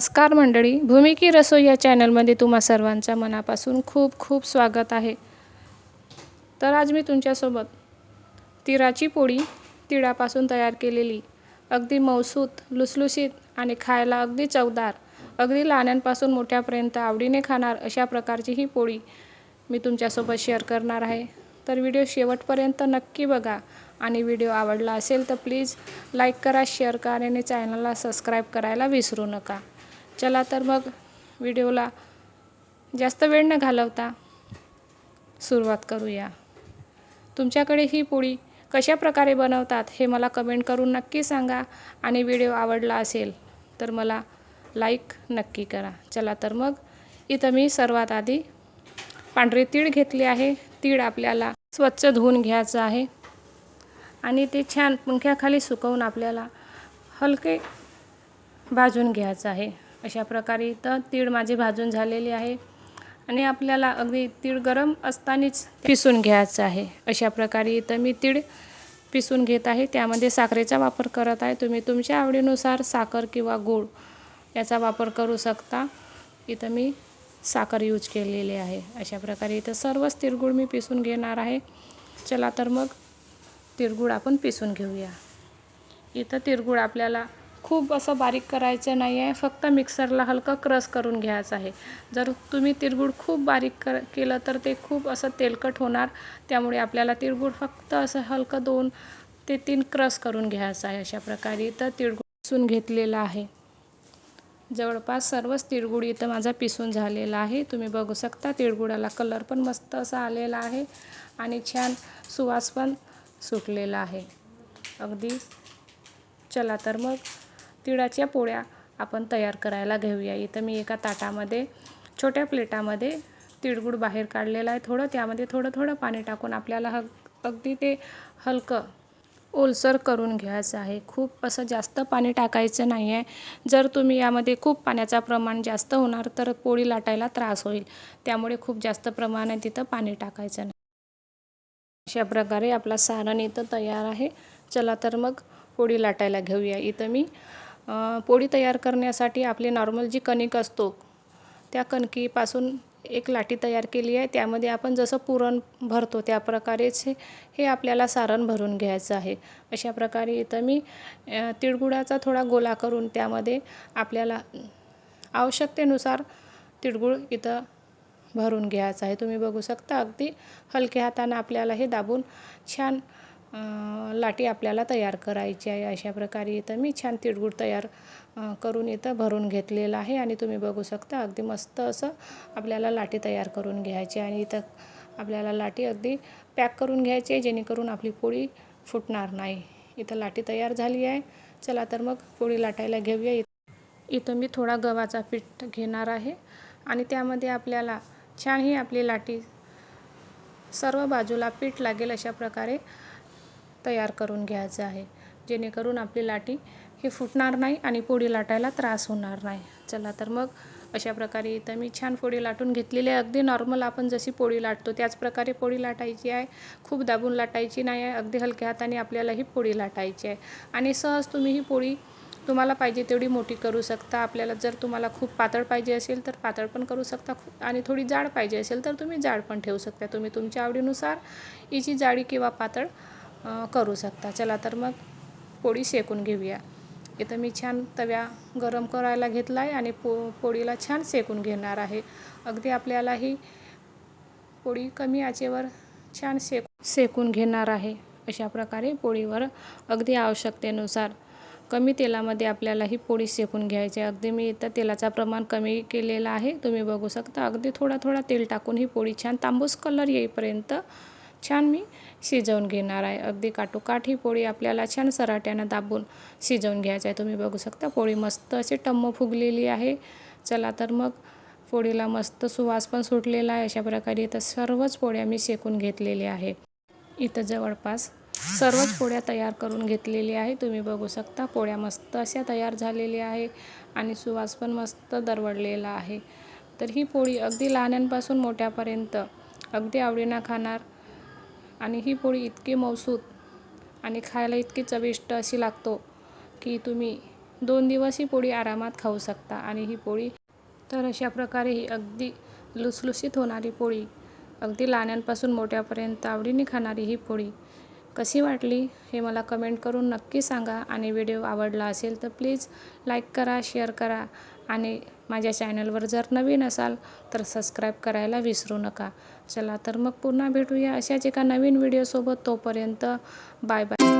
नमस्कार मंडळी भूमिकी रसोई या चॅनलमध्ये तुम्हा सर्वांच्या मनापासून खूप खूप स्वागत आहे. तर आज मी तुमच्यासोबत तिळाची पोळी तिळापासून तयार केलेली अगदी मौसूत लुसलुसीत आणि खायला अगदी चवदार अगदी लहानांपासून मोठ्यापर्यंत आवडीने खाणार अशा प्रकारची ही पोळी मी तुमच्यासोबत शेअर करणार आहे. तर व्हिडिओ शेवटपर्यंत नक्की बघा आणि व्हिडिओ आवडला असेल तर प्लीज लाईक करा शेअर करा आणि चॅनलला सबस्क्राईब करायला विसरू नका. चला तर मग व्हिडिओला जास्त वेळ न घालवता सुरुवात करूया. तुमच्याकडे ही पोळी कशा प्रकारे बनवतात हे मला कमेंट करून नक्की सांगा आणि व्हिडिओ आवडला असेल तर मला लाईक नक्की करा. चला तर मग इथं मी सर्वात आधी पांढरे तीळ घेतली आहे. तीळ आपल्याला स्वच्छ धुवून घ्यायचं आहे. आणि ते छान पंख्याखाली सुकवून आपल्याला हलके भाजून घ्यायचं आहे. अशा प्रकारे इथं तीळ माझे भाजून झालेले आहे. आणि आपल्याला अगदी तीळ गरम असतानाच पिसून घ्यायचं आहे. अशा प्रकारे इथं मी तीळ पिसून घेत आहे. त्यामध्ये साखरेचा वापर करत आहे. तुम्ही तुमच्या आवडीनुसार साखर किंवा गूळ याचा वापर करू शकता. इथं मी साखर यूज केलेली आहे. अशा प्रकारे इथं सर्वच तिळगुळ मी पिसून घेणार आहे. चला तर मग तिळगुळ आपण पिसून घेऊया. इथं तिळगुळ आपल्याला खूप असं बारीक करायचं नाही आहे फक्त मिक्सरला हलकं क्रस करून घ्यायचं आहे. जर तुम्ही तिळगुळ खूप बारीक कर केलं तर ते खूप असं तेलकट होणार. त्यामुळे आपल्याला तिळगुळ फक्त असं हलकं दोन ते तीन क्रस करून घ्यायचं आहे अशा प्रकारे. इथं तिळगुळ पिसून घेतलेलं आहे. जवळपास सर्वच तिळगुळ इथं माझा पिसून झालेला आहे. तुम्ही बघू शकता तिळगुळाला कलर पण मस्त असा आलेला आहे आणि छान सुवास पण सुटलेला आहे. अगदी चला तर मग तिळाच्या पोळ्या आपण तयार करायला घेऊया. इथं मी एका ताटामध्ये छोट्या प्लेटामध्ये तिळगुळ बाहेर काढलेला आहे. थोडं त्यामध्ये थोडं थोडं पाणी टाकून आपल्याला हग अगदी ते हलकं ओलसर करून घ्यायचं आहे. खूप असं जास्त पाणी टाकायचं नाही आहे जर तुम्ही यामध्ये खूप पाण्याचा प्रमाण जास्त होणार तर पोळी लाटायला त्रास होईल. त्यामुळे खूप जास्त प्रमाणात तिथं पाणी टाकायचं नाही. अशा प्रकारे आपला सारण इथं तयार आहे. चला तर मग पोळी लाटायला घेऊया. इथं मी पोळी तयार करण्यासाठी आपली नॉर्मल जी कणिक असतो त्या कणकीपासून एक लाटी तयार केली आहे. त्यामध्ये आपण जसं पुरण भरतो त्या प्रकारेच हे आपल्याला सारण भरून घ्यायचं आहे. अशा प्रकारे इथं मी तिळगुळाचा थोडा गोला करून त्यामध्ये आपल्याला आवश्यकतेनुसार तिळगुळ इथं भरून घ्यायचं आहे. तुम्ही बघू शकता अगदी हलक्या हातानं आपल्याला हे दाबून छान लाटी आपल्याला तयार करायची आहे अशा प्रकारे इथं. मी छान तिळगुळ तयार करून इथं भरून घेतलेलं आहे आणि तुम्ही बघू शकता अगदी मस्त असं आपल्याला लाटी तयार करून घ्यायची आणि इथं आपल्याला लाटी अगदी पॅक करून घ्यायची आहे जेणेकरून आपली पोळी फुटणार नाही. इथं लाटी तयार झाली आहे. चला तर मग पोळी लाटायला घेऊया. इथं मी थोडा गव्हाचा पीठ घेणार आहे आणि त्यामध्ये आपल्याला छान ही आपली लाटी सर्व बाजूला पीठ लागेल अशा प्रकारे तयार करून घ्यायचं आहे. जेणेकरून आपली लाटी ही फुटणार नाही आणि पोळी लाटायला त्रास होणार नाही. चला तर मग अशा प्रकारे इथं मी छान पोळी लाटून घेतलेली आहे. अगदी नॉर्मल आपण जशी पोळी लाटतो त्याच प्रकारे पोळी लाटायची आहे. खूप दाबून लाटायची नाही आहे. अगदी हलक्या हाताने आपल्याला ही पोळी लाटायची आहे. आणि सहज तुम्ही ही पोळी तुम्हाला पाहिजे तेवढी मोठी करू शकता. आपल्याला जर तुम्हाला खूप पातळ पाहिजे असेल तर पातळ पण करू शकता. खूप आणि थोडी जाड पाहिजे असेल तर तुम्ही जाड पण ठेवू शकता. तुम्ही तुमच्या आवडीनुसार हिची जाडी किंवा पातळ करू शकता. चला तर मग पोळी शेकून घेऊया. इथं मी छान तव्या गरम करायला घेतला आहे आणि पो पोळीला छान शेकून घेणार आहे. अगदी आपल्याला ही पोळी कमी आचेवर छान शेक शेकून घेणार आहे अशा प्रकारे पोळीवर अगदी आवश्यकतेनुसार. कमी तेलामध्ये आपल्याला ही पोळी शेकून घ्यायची आहे. अगदी मी इथं तेलाचा प्रमाण कमी केलेला आहे. तुम्ही बघू शकता अगदी थोडा थोडा तेल टाकून ही पोळी छान तांबूस कलर येईपर्यंत छान मी शिजवून घेणार आहे. अगदी काठोकाठ ही पोळी आपल्याला छान सराट्यानं दाबून शिजवून घ्यायचं आहे. तुम्ही बघू शकता पोळी मस्त अशी टम्म फुगलेली आहे. चला तर मग पोळीला मस्त सुवास पण सुटलेला आहे. अशा प्रकारे इथं सर्वच पोळ्या मी शेकून घेतलेल्या आहे. इथं जवळपास सर्वच पोळ्या तयार करून घेतलेली आहे. तुम्ही बघू शकता पोळ्या मस्त अशा तयार झालेल्या आहे आणि सुवास पण मस्त दरवडलेला आहे. तर ही पोळी अगदी लहानांपासून मोठ्यापर्यंत अगदी आवडीनं खाणार आणि ही पोळी इतकी मौसूत आणि खायला इतकी चविष्ट अशी लागतो की तुम्ही दोन दिवस ही पोळी आरामात खाऊ शकता. आणि ही पोळी तर अशा प्रकारे ही अगदी लुसलुसीत होणारी पोळी अगदी लहान्यांपासून मोठ्यापर्यंत आवडीने खाणारी ही पोळी कशी वाटली हे मला कमेंट करून नक्की सांगा. आणि व्हिडिओ आवडला असेल तर प्लीज लाईक करा शेअर करा आणि माझ्या चॅनलवर जर नवीन असाल तर सबस्क्राईब करायला विसरू नका. चला तर मग पुन्हा भेटूया अशाच एका नवीन व्हिडिओसोबत. तोपर्यंत बाय बाय.